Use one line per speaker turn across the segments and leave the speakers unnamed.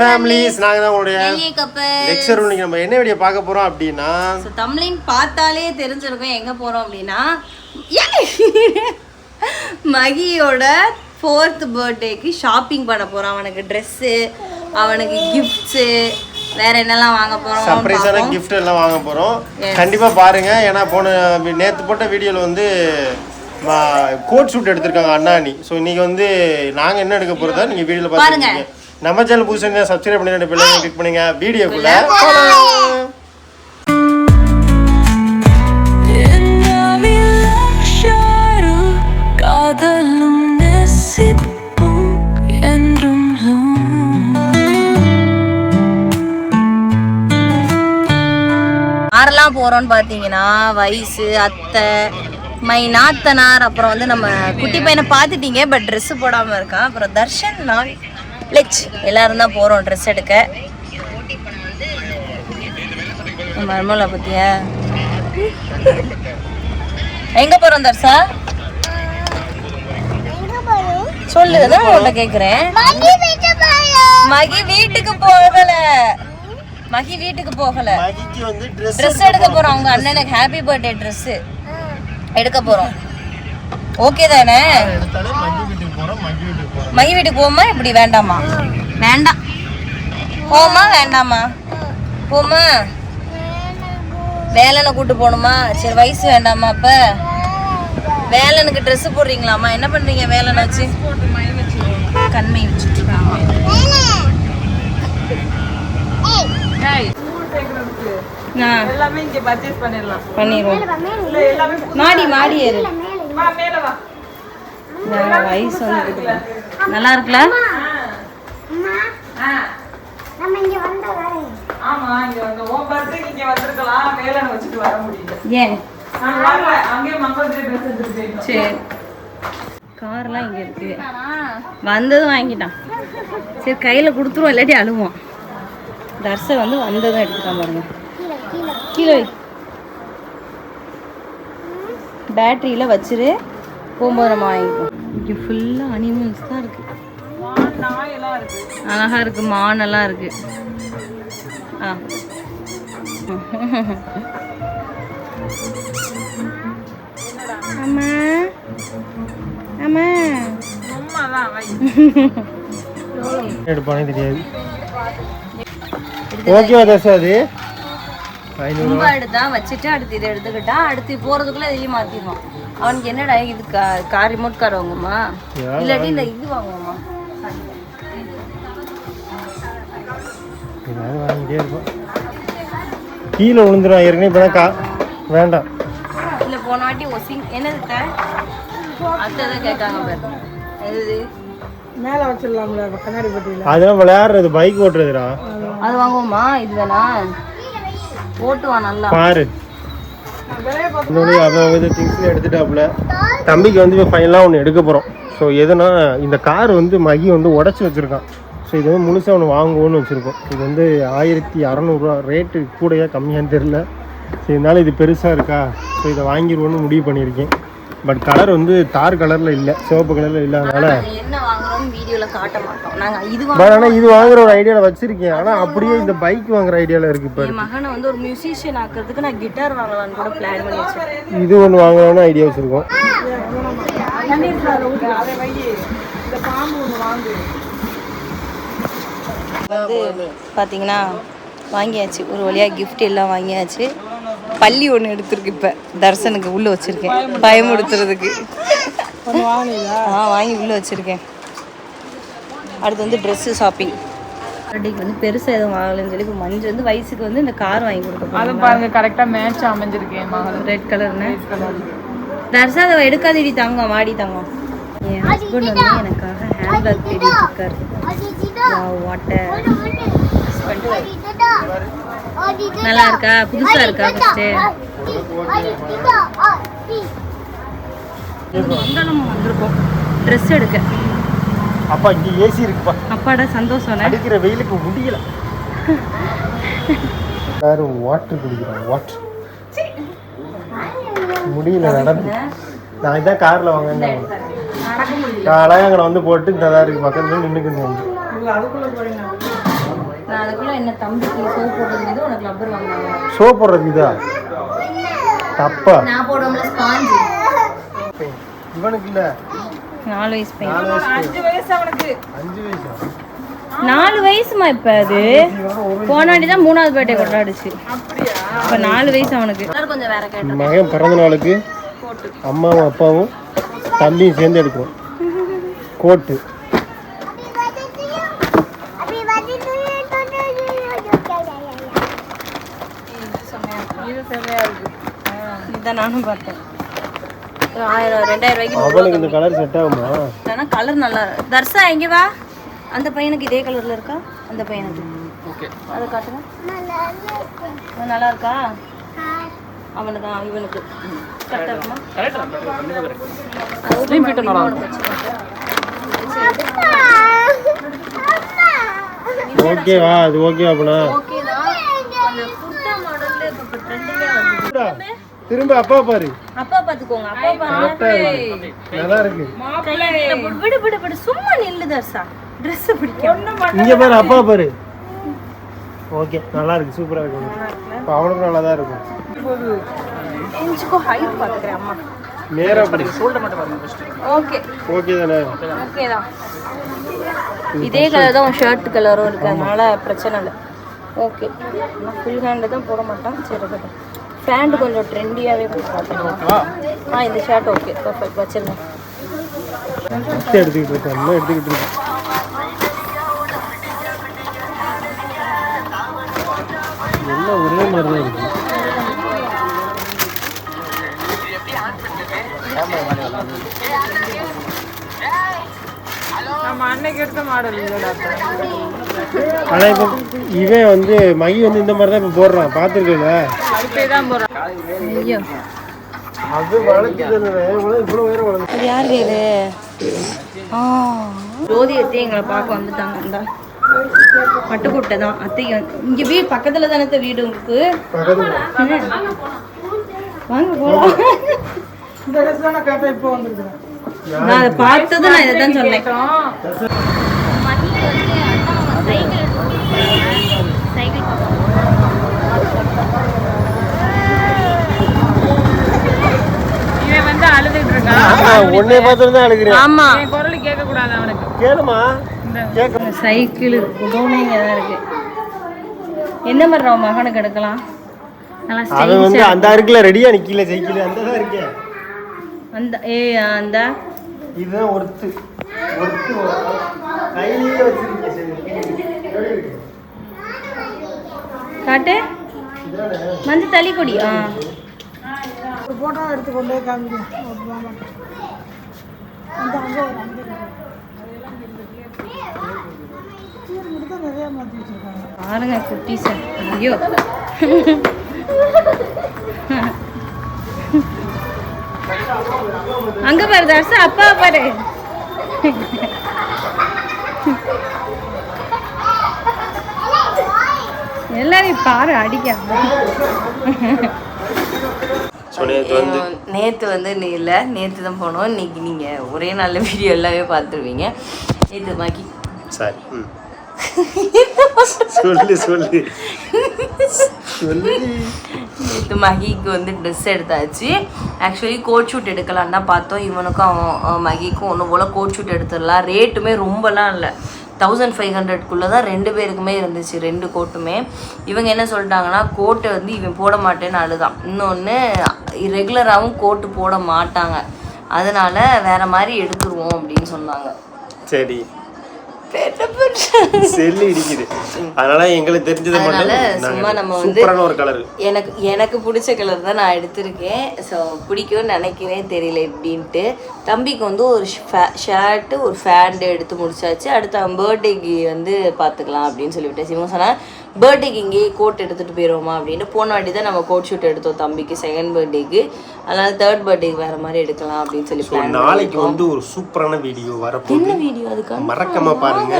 Families நாங்க தான் உங்களுடைய லெக்சர் இன்னைக்கு நம்ம என்ன வீடியோ பார்க்க போறோம் அப்படின்னா?
ஸோ தமிழின் பார்த்தாலே தெரிஞ்சிருக்கும் எங்க போறோம் அப்படின்னா மகியோட ஃபோர்த் பர்த்டேக்கு ஷாப்பிங் பண்ண போறோம் அவனுக்கு ட்ரெஸ்ஸு அவனுக்கு கிஃப்ட்ஸு வேற என்னெல்லாம் வாங்க போறோம்
சர்ப்ரைஸான gift எல்லாம் வாங்க போறோம். கண்டிப்பா பாருங்க. ஏன்னா போன நேத்து போட்ட வீடியோல வந்து கோட் ஷூட் எடுத்திருக்காங்க அண்ணாணி. ஸோ இன்னைக்கு வந்து நாங்க என்ன எடுக்க போறதா நீங்க வீடியோல பாருங்க. நம்ம சேனல் புதுசாக சப்ஸ்கிரைப் பண்ணி பெல் கிளிக் பண்ணுங்க வீடியோக்குள்ள.
காதலும் நேசிப்பும் என்றும்
யாரெல்லாம் போறோம்னு பார்த்தீங்கன்னா வயசு அத்தை மை நாத்தனார் அப்புறம் வந்து நம்ம குட்டி பையனை பார்த்துட்டீங்க பட் Dress போடாம இருக்கான் அப்புறம் தர்ஷன் நான் லெச் எல்லாரும் தான் போறோம் ட்ரெஸ் எடுக்க. மர்மலா பத்தியா? எங்க போறோம் தர்ஷா? சொல்லு அதான் உன்கிட்ட கேக்குறேன். மகி வீட்டுக்கு போகல. மகி வீட்டுக்கு போகல.
மகிக்கு வந்து ட்ரெஸ்
ட்ரெஸ் எடுக்க போறோம். அவங்க அண்ணனுக்கு ஹாப்பி பர்த்டே Dress. எடுக்க போறோம். ஓகே தானே?
மகி வீட்டுக்கு
போமா இப்படி வேண்டாமா? வேண்டாம். போமா வேண்டாமா? போமா வேலனை கூட்டு போகணுமா? சரி வயசு வேண்டாமா அப்ப? வேலனுக்கு Dress போடுறீங்களாமா என்ன பண்றீங்க வேலனை வச்சு? கண்மை வச்சுட்டு இருக்காங்க ஆ,
எல்லாமே இங்க பர்ச்சேஸ் பண்ணிடலாம்.
பண்ணிடுவோம் மாடி மாடி ஏறு.
வா மேல வா.
வயசு வந்து. நல்லா இருக்குல்ல?
ஆ. ஆமா இங்க வந்து உன் பர்த்டேக்கு இங்க வந்திருக்கலாம். வேலைன்னு வச்சுட்டு வர முடியல.
ஏன்? சரி. கார்லாம் இங்கே இருக்கு. வந்ததும் வாங்கிட்டான். சரி கையில் கொடுத்துருவோம் இல்லாட்டி அழுவோம். தர்சை வந்து வந்ததும் எடுத்துட்டான் பாருங்க. கீழே வை. பேட்டரியில் வச்சிரு. போகும்போது நம்ம இங்கே ஃபுல்லாக அனிமல்ஸ் தான் இருக்கு.
நாய் எல்லாம் இருக்கு.
அழகா இருக்கு மானெல்லாம் இருக்கு. ஆ. அம்மா. அம்மா.
சும்மா தான் வை.
எடுப்பானே தெரியாது. ஓகேவா தர்ஷா அது?
ரொம்ப எடுத்தா வச்சுட்டு அடுத்து இதை எடுத்துக்கிட்டா அடுத்து போறதுக்குள்ள இதையும் மாத்திடுவான். அவனுக்கு என்னடா இது கா- கார் ரிமோட் கார் வாங்குமா? இல்லாட்டி இந்த இது வாங்குவோமா?
ஏதாவது வாங்கிட்டே இருப்பான் கீழே விழுந்துடும் ஏற்கனவே இப்போ கா வேண்டாம்.
இல்ல போன வாட்டி ஒசிங் என்னது அத்தை? தான் கேட்காங்க பாரு. எது
மேல வச்சிடலாம்ல கண்ணாடி பட்டியில
அதெல்லாம் விளையாடுறது பைக் ஓட்டுறதுடா.
அது வாங்குவோமா? இது வேணா ஓட்டுவான் நல்லா.
பாரு. அவன் வித திங்ஸ்ல எடுத்துட்டாப்புல. தம்பிக்கு வந்து ஃபைனலாக ஒன்று எடுக்க போகிறோம் ஸோ எதுனா இந்த கார் வந்து மகி வந்து உடச்சி வச்சுருக்கான். ஸோ இது வந்து முழுசாக ஒன்று வாங்குவோன்னு வச்சுருக்கோம். இது வந்து ஆயிரத்தி அறநூறுவா ரேட்டு கூடையாக கம்மியான்னு தெரில ஸோ இதனால் இது பெருசாக இருக்கா? ஸோ இதை வாங்கிடுவோன்னு முடிவு பண்ணியிருக்கேன். பட் கலர் வந்து தார் கலரில் இல்லை சிவப்பு கலரில் இல்லாதனால
வாங்குறோம்னு வீடியோல காட்ட மாட்டோம். நாங்க இது
ஆனால் இது வாங்குற ஒரு ஐடியாவில் வச்சுருக்கேன் ஆனால் அப்படியே இந்த பைக் வாங்குற ஐடியாவில் இருக்குது இப்போ
என் மகனை வந்து ஒரு மியூசிஷியன் ஆக்குறதுக்கு நான் கிட்டார் வாங்கலாம்னு கூட பிளான் பண்ணி வச்சிருக்கேன்.
இது ஒன்று வாங்கலாம்னு ஐடியா வச்சுருக்கோம்.
வந்து பார்த்தீங்கன்னா வாங்கியாச்சு. ஒரு வழியாக gift எல்லாம் வாங்கியாச்சு. பள்ளி ஒன்று எடுத்திருக்கு இப்போ. தர்சனுக்கு உள்ளே வச்சுருக்கேன். பயமுடுத்துறதுக்கு ஆ வாங்கி உள்ளே வச்சுருக்கேன். அடுத்து வந்து ட்ரெஸ்ஸு ஷாப்பிங் பர்த்டேக்கு வந்து பெருசாக எதுவும் வாங்கலைன்னு சொல்லி இப்போ மஞ்சள் வந்து வயசுக்கு வந்து இந்த கார் வாங்கி கொடுக்க
அது பாருங்க கரெக்டா மேட்ச் அமைஞ்சிருக்கேன்
ரெட் கலர்னு தர்சா அதை எடுக்காதடி தங்கம் வாடி தங்கம். என் ஹஸ்பண்ட் வந்து எனக்காக ஹேண்ட்பேக் தேடிட்டு இருக்காரு வாட்டர் நல்லா இருக்கா? புதுசா இருக்கா ஃபர்ஸ்ட் நம்ம வந்திருக்கோம். ட்ரெஸ் எடுக்க.
அப்பா இங்கே ஏசி இருக்குப்பா.
அப்பாடா சந்தோஷம்
அடிக்கிற வெயிலுக்கு முடியல. எல்லாரும் வாட்டர் குடிக்கிறாங்க வாட்டர் முடியல நடந்து. நான் இதான் காரில் வாங்க அழகாங்கட வந்து போட்டு இந்த தான் இருக்கு பக்கத்துல நின்றுக்குங்க
அதுக்குள்ள போறீங்க.
நான் அதுக்குள்ள என்ன தம்பிக்கு சோப் போடுறது
ஷோ இதா? தப்பா?
நான் போடுவோம்ல ஸ்பாஞ்சு
இவனுக்கு இல்ல.
நாலு வயசு பையன்.
நாலு வயசு
அஞ்சு வயசு அவனுக்கு
அஞ்சு வயசா?
நாலு வயசுமா இப்ப அது? போன வாட்டி தான் மூணாவது பர்த்டே கொண்டாடுச்சு. இப்ப நாலு வயசு அவனுக்கு. கொஞ்சம் வேற கேட்டேன்
மகன் பிறந்த நாளுக்கு அம்மாவும் அப்பாவும் தம்பியும் சேர்ந்து எடுக்கிறோம் கோட்டு.
இது
நானும் பார்த்தேன். ஆயிரம் ரெண்டாயிரம் ரூபாய்க்கு
அவனுக்கு இந்த கலர் செட் ஆகுமா?
ஆனா கலர் நல்லா தர்சா எங்க வா? அந்த பையனுக்கு இதே கலர்ல இருக்கா? அந்த பையனுக்கு. அதை காட்டுங்க. நல்லா இருக்கா. அவனுக்கு தான் இவனுக்கு. கரெக்டா இருக்குமா?
ஓகேவா அது ஓகேவா அப்படின்னா
ஓகே தான். அந்த குர்தா மாடல்ல இப்ப ட்ரெண்டிங்கே வந்து
திரும்ப அப்பா பாரு.
அப்பா பாத்துக்கோங்க அப்பா
இருக்கு. நல்லா இருக்கு.
விடு விடு விடு சும்மா நில்லு தர்சா ட்ரெஸ் பிடிக்கும்.
இங்க பாரு அப்பா பாரு. ஓகே நல்லா இருக்கு. சூப்பரா இருக்கு. இப்போ அவனுக்கும் நல்லா தான் இருக்கும்.
இன்ச்சுக்கோ ஹைட் பாத்துக்கிறேன் அம்மா.
நேரா படி.
ஓகே
ஓகே தானே?
ஓகே தான். இதே கலர் தான் ஷர்ட் கலரும் இருக்கு. அதனால பிரச்சனை இல்லை. ஓகே நான் ஃபுல் ஹேண்டு தான் போட மாட்டேன். சரி பேண்ட் கொஞ்சம் ட்ரெண்டியாகவே கொஞ்சம் பார்த்துக்கலாம் ஆ இந்த ஷர்ட் ஓகே பர்ஃபெக்ட் வச்சிருந்தேன்
ஃபஸ்ட்டு எடுத்துக்கிட்டு இருக்கேன் எடுத்துக்கிட்டு இருக்கேன். எல்லாம் ஒரே மாதிரி தான் இருக்கு.
நம்ம அன்னைக்கு எடுத்த மாடல் இல்லடா.
ஆனா இப்போ இவன் வந்து மகி வந்து இந்த மாதிரி தான் இப்போ போடுறான். பார்த்துருக்கல அது வளர்க்குது இவ்வளோ உயரம் வளர்ந்து
யார் இது? ஆ. ஜோதி அத்தை எங்களை பார்க்க வந்துட்டாங்க. இந்தா. பட்டுக்கோட்டை தான். அத்தைக்கு வந்து இங்கே வீடு பக்கத்தில் தானே வீடு உங்களுக்கு?
பக்கத்துல.
வாங்க போகலாம் நான் அதை பார்த்ததும் நான் இதை தான் சொன்னேன்
இவன் வந்து அழுதுட்டு இருக்கான்
உன்னை பார்த்துட்டு தான் அழுகிறேன்
ஆமா
என் குரல் கேட்க கூடாது அவனுக்கு.
கேளுமா. கேட்க
சைக்கிள் குடோனிங்க தான் இருக்கு. என்ன மாதிரி நம்ம மகனுக்கு எடுக்கலாம்? நல்லா
அவன் வந்து அந்த அருக்குல ரெடியா நிக்கல சைக்கிள். அந்த தான் இருக்கேன்
அந்த ஏ அந்த.
இதுதான் ஒருத்து. ஒருத்து கையிலேயே வச்சிருக்கேன்.
காட்டு. மஞ்சள் தள்ளி கொடி. ஆ.
போட்டோ எடுத்து கொண்டே காமிக்கிறேன்
பாருங்க குட்டீஸ் ஐயோ. அங்க பாரு தர்சா அப்பா பாரு. எல்லாரையும் பாரு அடிக்காம நேற்று வந்து நீ இல்லை நேற்று தான் போனோம். இன்னைக்கு நீங்கள் ஒரே நல்ல வீடியோ எல்லாமே பார்த்துருவீங்க. இது மகி.
சரி. சொல்லு சொல்லு. சொல்லு.
நேற்று மகிக்கு வந்து ட்ரெஸ் எடுத்தாச்சு. ஆக்சுவலி கோட் ஷூட் எடுக்கலாம் தான் பார்த்தோம். இவனுக்கும் அவன் அவன் மகிக்கும் ஒன்று போல் கோட் ஷூட் எடுத்துடலாம். ரேட்டுமே ரொம்பலாம் இல்லை. தௌசண்ட் ஃபைவ் ஹண்ட்ரட்குள்ளே தான் ரெண்டு பேருக்குமே இருந்துச்சு ரெண்டு கோட்டுமே. இவங்க என்ன சொல்லிட்டாங்கன்னா கோட்டை வந்து இவன் போட மாட்டேன்னு அழுதான். இன்னொன்று ரெகுலராகவும் கோட்டு போட மாட்டாங்க. அதனால வேற மாதிரி எடுத்துருவோம் அப்படின்னு சொன்னாங்க.
சரி. செல்லு இடிக்குது. அதனால எங்களுக்கு தெரிஞ்சதை மட்டும்
சும்மா நம்ம வந்து
சூப்பரான ஒரு கலர்
எனக்கு எனக்கு பிடிச்ச கலர் தான் நான் எடுத்திருக்கேன். ஸோ பிடிக்கும்னு நினைக்கிறேன் தெரியல எப்படின்ட்டு. தம்பிக்கு வந்து ஒரு ஷர்ட்டு ஒரு ஃபேண்டு எடுத்து முடிச்சாச்சு. அடுத்து அவன் பர்த்டேக்கு வந்து பார்த்துக்கலாம் அப்படின்னு சொல்லிவிட்டேன். சிவன் சொன்னால் பர்த்டேக்கு இங்கேயே கோட் எடுத்துகிட்டு போயிடுவோமா அப்படின்னு போன வாட்டி தான் நம்ம கோட் ஷூட் எடுத்தோம் தம்பிக்கு செகண்ட் பர்த்டேக்கு அதனால தேர்ட் பர்த்டேக்கு வேறு மாதிரி எடுக்கலாம் அப்படின்னு சொல்லி
நாளைக்கு வந்து ஒரு சூப்பரான வீடியோ
என்ன வீடியோ அதுக்கு?
மறக்காம பாருங்க.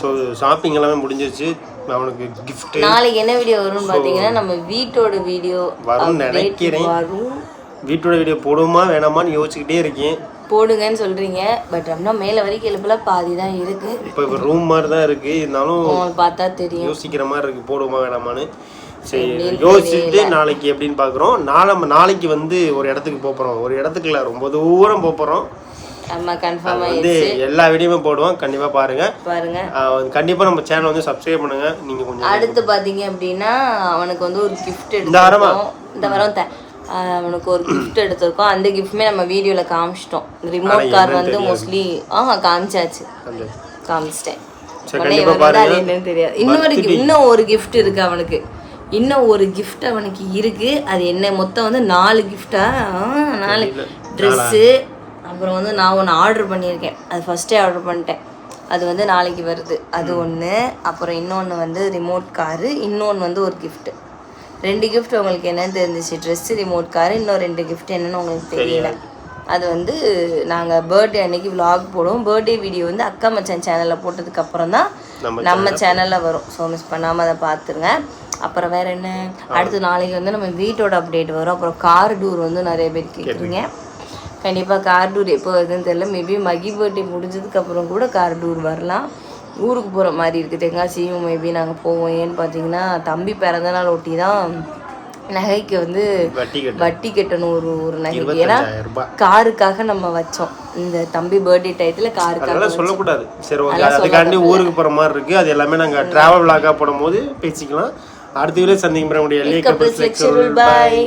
ஸோ ஷாப்பிங் எல்லாமே முடிஞ்சிருச்சு. அவனுக்கு gift.
நாளைக்கு என்ன வீடியோ வரும்னு பார்த்தீங்கன்னா நம்ம வீட்டோட வீடியோ
வரும்னு நினைக்கிறேன்.
வரும்.
வீட்டோட வீடியோ போடுவோமா வேணாமான்னு யோசிச்சுக்கிட்டே இருக்கேன்.
போடுங்கன்னு சொல்றீங்க. பட் அப்படின்னா மேலே வரைக்கும் எழுப்பல பாதி தான் இருக்கு.
இப்போ இப்போ ரூம் மாதிரி தான் இருக்கு. இருந்தாலும்
பார்த்தா தெரியும்.
யோசிக்கிற மாதிரி இருக்கு. போடுமா வேணாமான்னு. சரி யோசிச்சுட்டு நாளைக்கு எப்படின்னு பார்க்குறோம் நாளை நாளைக்கு வந்து ஒரு இடத்துக்கு போப் போறோம். ஒரு இடத்துக்கு இல்லை ரொம்ப தூரம் போப் போறோம்.
நம்ம
வந்து எல்லா வீடியோமே போடுவோம். கண்டிப்பா பாருங்க.
பாருங்க.
கண்டிப்பா நம்ம சேனல் வந்து சப்ஸ்கிரைப் பண்ணுங்க. நீங்க கொஞ்சம்
அடுத்து பாத்தீங்க அப்படின்னா அவனுக்கு வந்து ஒரு gift
இந்த வாரமா?
இந்த வாரம் அவனுக்கு ஒரு gift எடுத்திருக்கோம். அந்த கிஃப்ட்மே நம்ம வீடியோல காமிச்சிட்டோம். ரிமோட் கார் வந்து மோஸ்ட்லி ஆஹா காமிச்சாச்சு. காமிச்சிட்டேன். என்னன்னு தெரியாது. இன்னொரு இன்னும் ஒரு gift இருக்கு அவனுக்கு. இன்னும் ஒரு gift அவனுக்கு இருக்கு. அது என்ன மொத்தம் வந்து நாலு கிஃப்டா நாலு. ட்ரெஸ்ஸு அப்புறம் வந்து நான் ஒன்று ஆர்டர் பண்ணியிருக்கேன். அது ஃபஸ்ட்டே ஆர்டர் பண்ணிட்டேன். அது வந்து நாளைக்கு வருது. அது ஒன்று அப்புறம் இன்னொன்று வந்து ரிமோட் காரு இன்னொன்று வந்து ஒரு gift. ரெண்டு gift உங்களுக்கு என்னன்னு தெரிஞ்சிச்சு. ட்ரெஸ்ஸு ரிமோட் காரு இன்னும் ரெண்டு gift என்னன்னு உங்களுக்கு தெரியல. அது வந்து நாங்கள் பர்த்டே அன்னைக்கு vlog போடுவோம். பர்த்டே வீடியோ வந்து அக்கா மச்சான் சேனலில் போட்டதுக்கு அப்புறம் தான்
நம்ம
சேனலில் வரும். ஸோ மிஸ் பண்ணாமல் அதை பார்த்துருங்க. அப்புறம் வேற என்ன? அடுத்து நாளைக்கு வந்து நம்ம வீட்டோட அப்டேட் வரும். அப்புறம் கார் டூர் வந்து நிறைய பேர் கேட்குறீங்க கண்டிப்பாக கார் டூர் எப்போ வருதுன்னு தெரியல. மேபி மகி பர்த்டே முடிஞ்சதுக்கு அப்புறம் கூட கார் டூர் வரலாம். ஊருக்கு போகிற மாதிரி இருக்குது தெங்காசியும் மேபி நாங்கள் போவோம். ஏன்னு பார்த்தீங்கன்னா தம்பி பிறந்த நாள் ஒட்டி தான் நகைக்கு வந்து
வட்டி கட்டு
வட்டி கட்டணும் ஒரு ஒரு நகைக்கு ஏன்னா காருக்காக நம்ம வச்சோம். இந்த தம்பி பர்த்டே டயத்தில் காருக்காக
சொல்லக்கூடாது. சரி ஓகே அதுக்காண்டி ஊருக்கு போற மாதிரி இருக்கு. அது எல்லாமே நாங்க டிராவல் vlog-ஆ போடும்போது பேசிக்கலாம். அடுத்த வீடியோ
கப்பல்ஸ் லெக்சர் பாய்